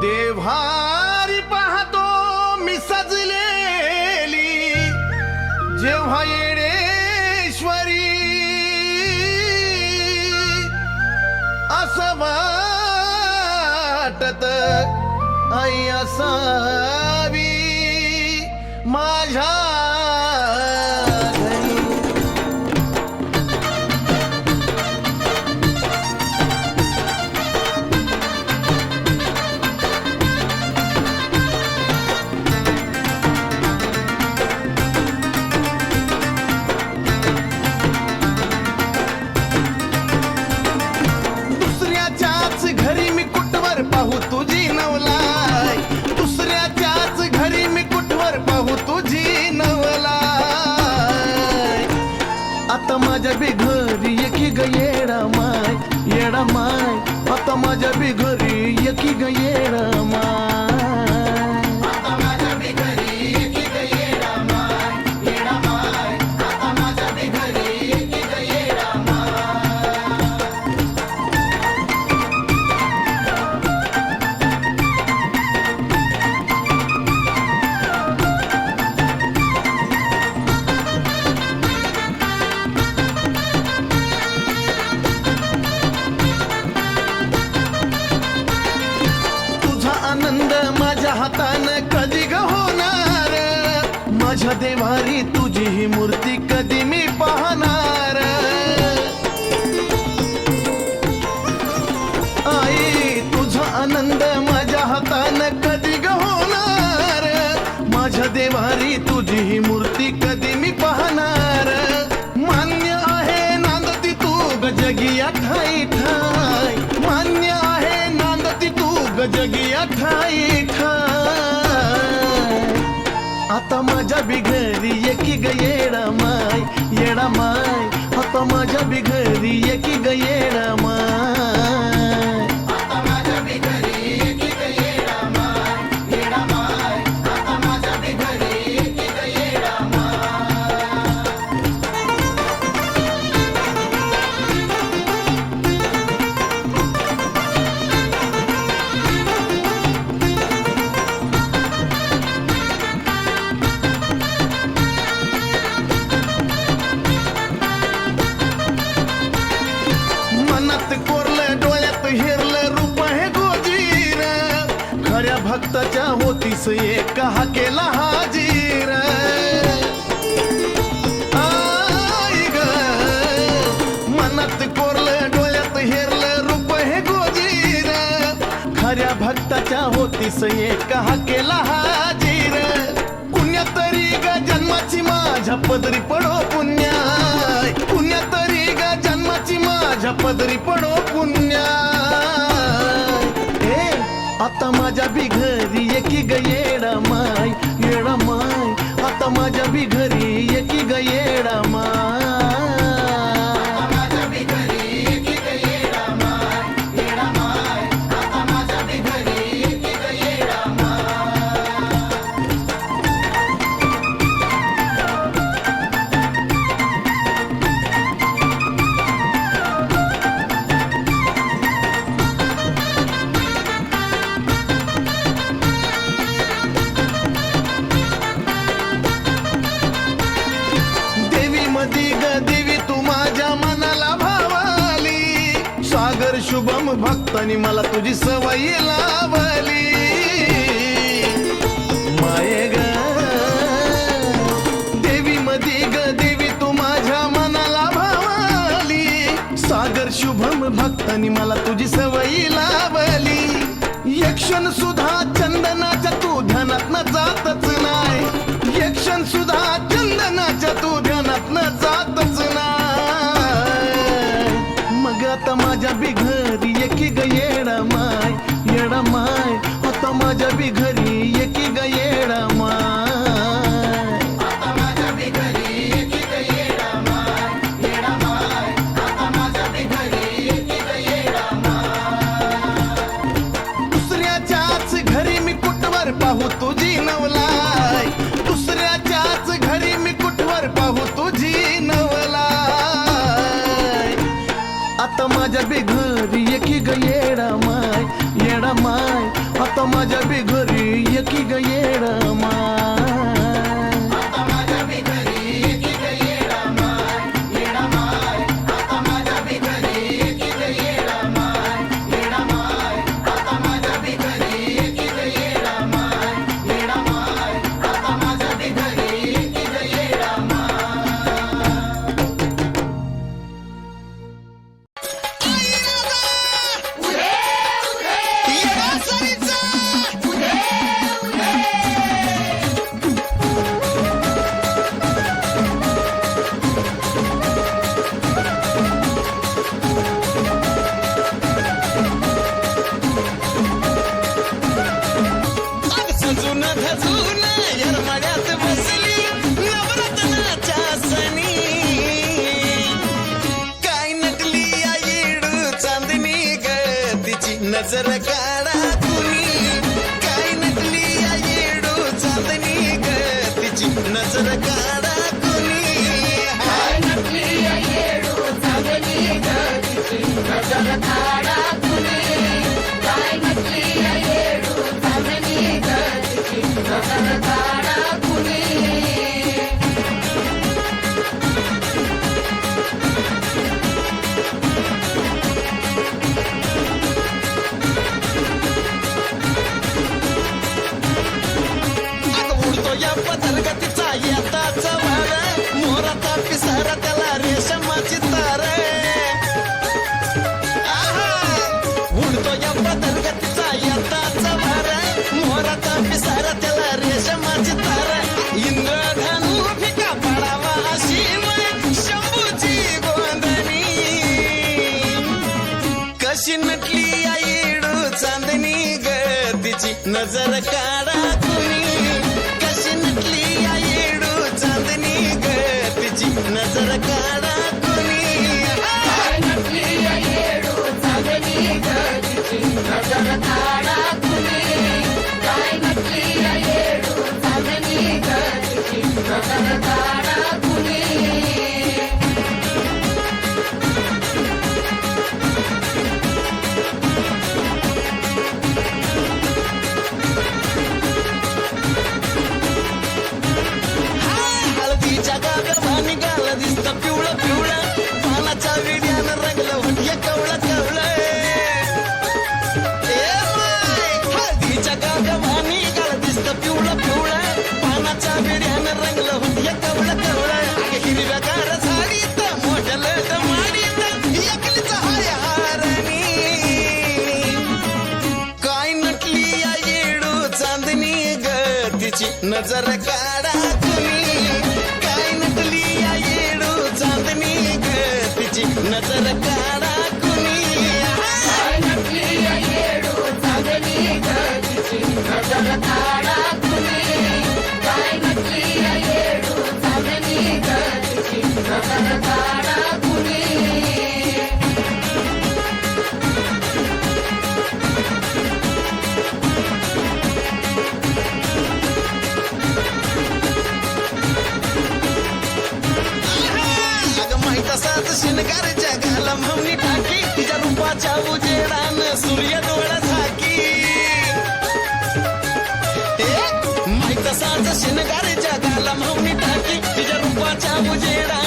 देव्हारी पाहतो मी सजलेली. जेव्हा येडेश्वरी असं वाटत आई असावी. माझ्या कुठवर पाहू तुझी नवलाय दुसऱ्याच्याच घरी मी कुठवर पाहू तुझी नवलाय आता माझ्या बी घरी एकी ग येडा माय येडा माय. आता माझ्या बी घरी एकी ग हातानं कधी ग होणार? माझ्या देवारी तुझी ही मूर्ती कधी मी पाहणार? आता माझ्या बिघरी एकी ग येडा माय येडा माय. आता माझ्या बिघरी एकी ग होतीस एक हा केला हाजीर पुण्य तरी ग जन्माची माझ्या पदरी पडो पुण्या पुण्य तरी ग जन्माची माझ्या पदरी पडो पुण्या हे आता माझ्या बिघरी एकी ग येडा माय येडा माय आता माझ्या बी घरी एकी ग येडा माय आणि मला तुझी सवय लावली माये ग देवी मधी ग देवी तू माझ्या मनाला भावाली. सागर शुभम भक्तानी मला तुझी सवय लावली यक्षण सुधा चंदनाच्या तू ध्यानात न जातच नाही. यक्षण सुधा चंदनाच्या तू Ella se recarga. तलगतीचा येताचा भर मोराचा पिसारा la cara. नजर काढा तुम्ही. ब्रह्मणी टाकी तिच्या रूपाच्या उजेडान सूर्य डोळा झाकी. माहीत साज शिनगारी जगाला म्हणी टाकी तिच्या रूपाच्या उजेडान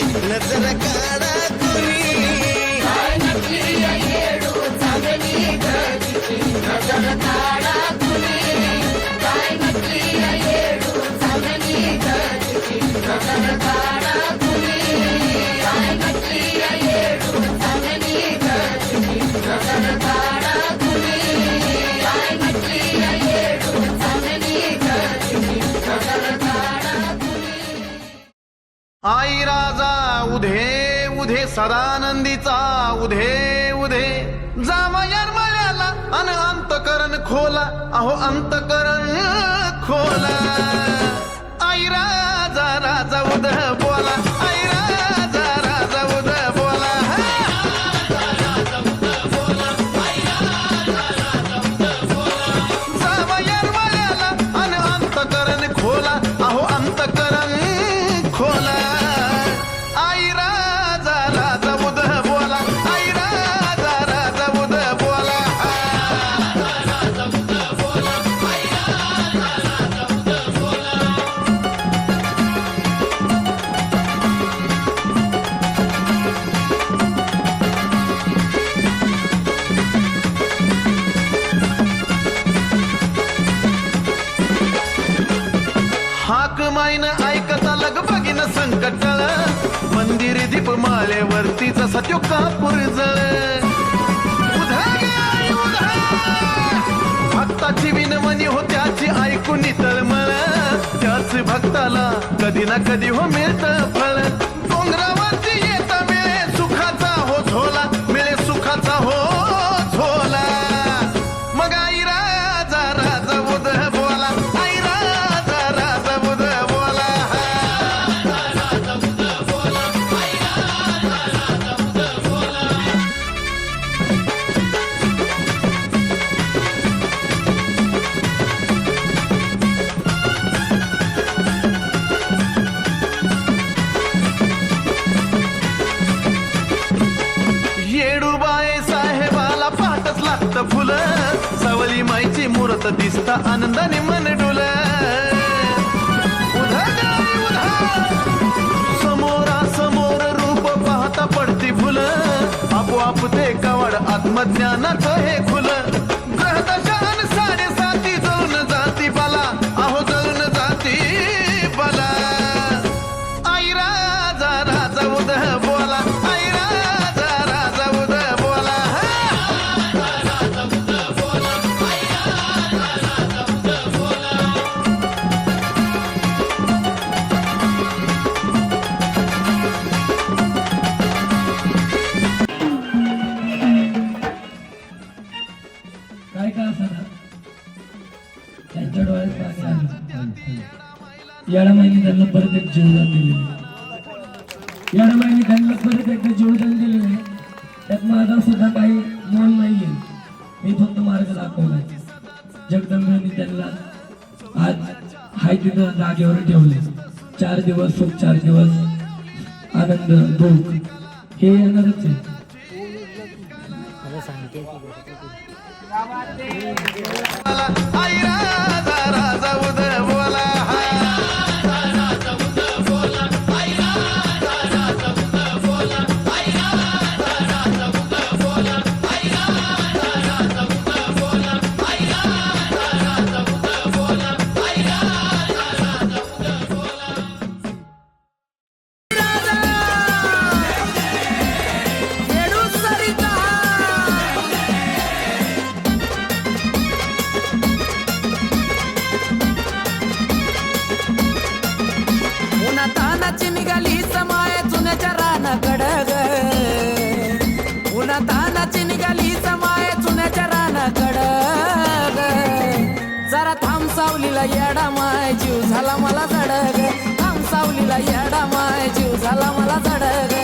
नजर काढा आई राजा उधे उधे सदानंदीचा उधे उधे. जावयार मळ्याला अन अंतकरण खोला. अहो अंतकरण खोला. आई राजा राजा उध बोला. लग संकटळ मंदिर दीप माळेवरती जसा कापूर जळ भक्ताची विनमनी हो त्याची ऐकून तळमळ त्याच भक्ताला कधी ना कधी हो मिळत फळ. मूर्त दिसता आनंदाने मन डुल. समोरा समोर रूप पाहता पडती फुलं. आपोआप ते कवड आत्मज्ञानाचं हे खुलं या महिने त्यांना परत एक जीवदान दिलेले याडा महिने त्यांना परत एकदा जीवदान दिलेले त्यात माझा सुद्धा काही मोल नाहीये. मी फक्त मार्ग दाखवलाय. जगदंबेने त्यांना आज हाय तिथं जागेवर ठेवले चार दिवस सुख चार दिवस आनंद दुःख. हे येणारच आहे. सावलीला येडा माय जीव झाला मला जडग थांब सावलीला येडा माय जीव झाला मला जडग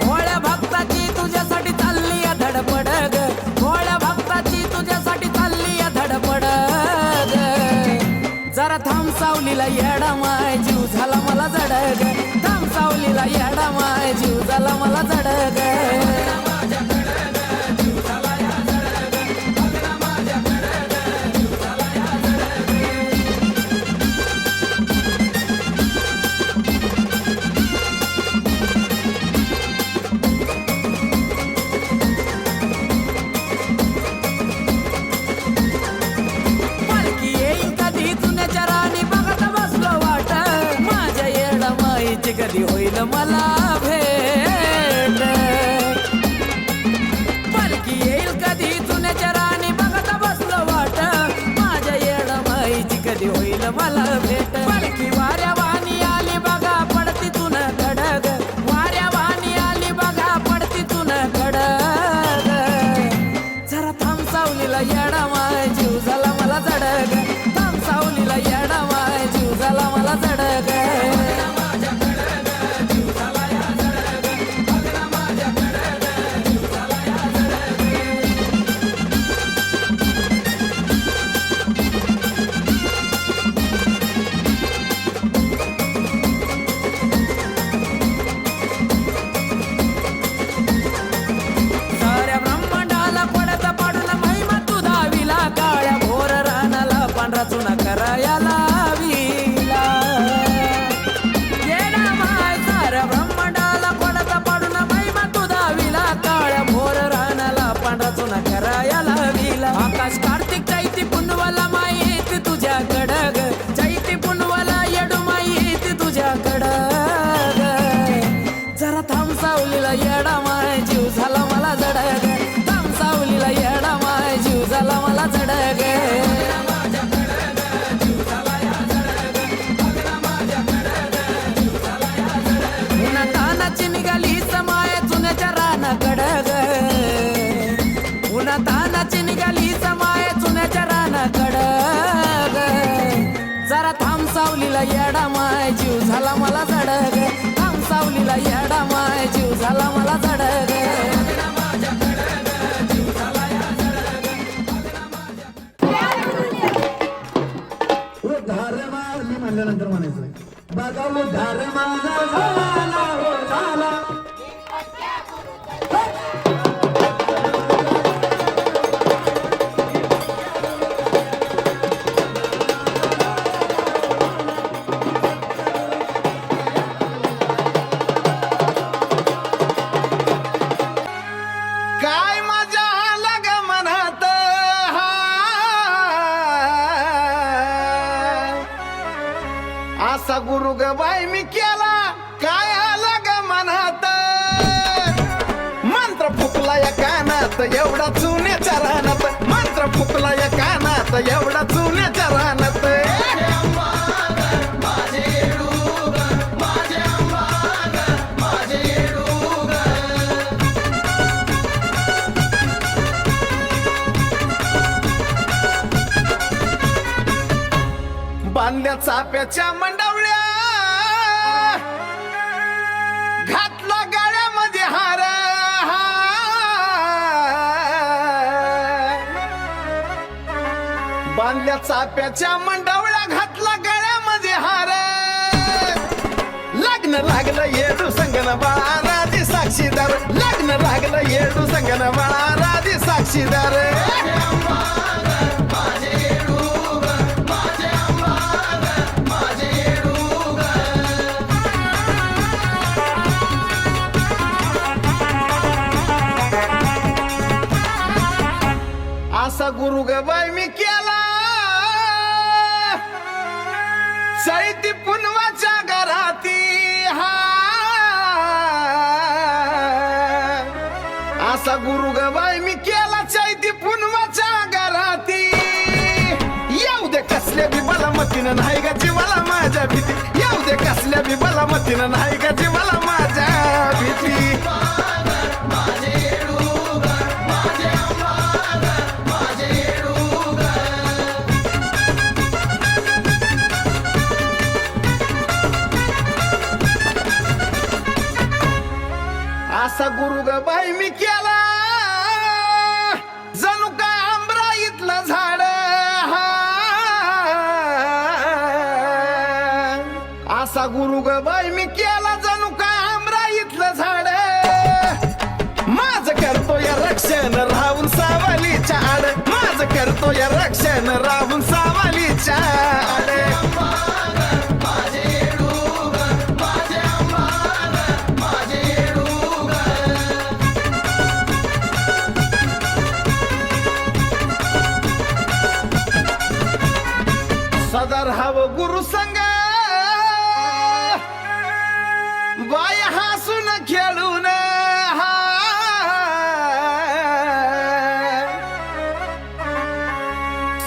भोळ्या भक्ताची तुझ्यासाठी चालली या धडपड ग. भोळ्या भक्ताची तुझ्यासाठी चालली या धडपड ग. जरा थांब सावलीला येडा माय जीव झाला मला जड ग. थांब सावलीला येडा माय जीव झाला मला जड तुझी कधी होईल मला भेट. पालखी येईल कधी तुझ्या राणी बघत बसलो वाट. माझ्या येडा माईची कधी होईल मला भेट. पालखी वाऱ्या येडा माय जीव झाला मला जडग काम सावलीला येडा माय जीव झाला मला जडग उद्धार मी म्हणल्यानंतर म्हणायचं बघा उद्धार माझा झाला. हो, एवढा चुन्याच्या रानात. मात्र फुकला या कानात एवढा चुन्याच्या रानात. बांधल्या चाप्याच्या मंडावळ्या. घात आणल्या चाप्याच्या मंडवल्या घातला गळ्यामध्ये हार. लग्न लागलं येडू संगन बाळा राधी साक्षीदार. लग्न लागलं येडू संगन बाळा राधी साक्षीदार. असा गुरु ग मी बी नाही का जीवाला माझ्या भीती? येऊ दे कसल्या बी मला बलामतीनं नाही का जीवाला माझ्या असा गुरु ग बाई मी केला जणू का आमरा इथलं झाड. माझ करतो या रक्षण राहून सावलीच्या आड. माझ करतो या रक्षण राहून सावलीच्या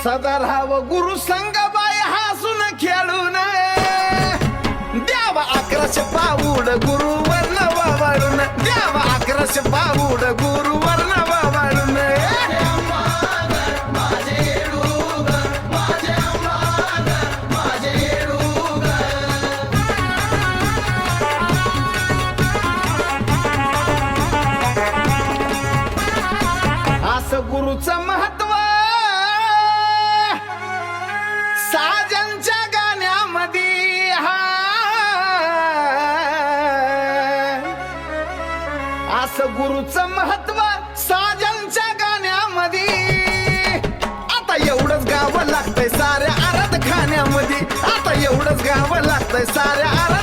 सदर हव गुरु संग बाय हसून खेळून द्यावा अकराशे पाऊड गुरु वर्ण. वाढून द्यावा अकराशे पाऊड गुरु वर्ण एवढंच घ्यावं लागतंय साऱ्या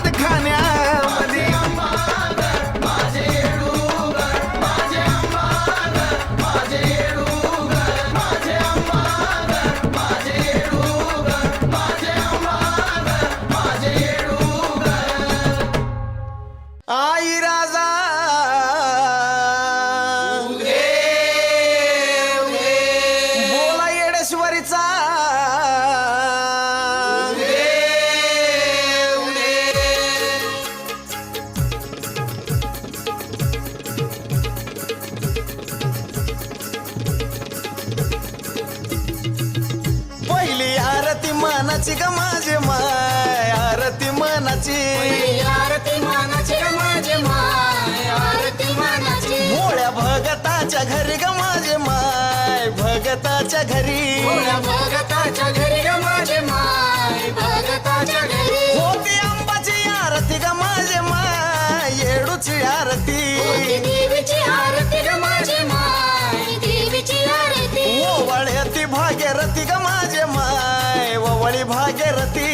मनाची ग माझे माय आरती मानाची. आरती मानाची ग माझे माय आरती मनाची मोळ्या भगताच्या घरी ग माझे माय भगताच्या घरी. भगताच्या घरी ग माझे आरती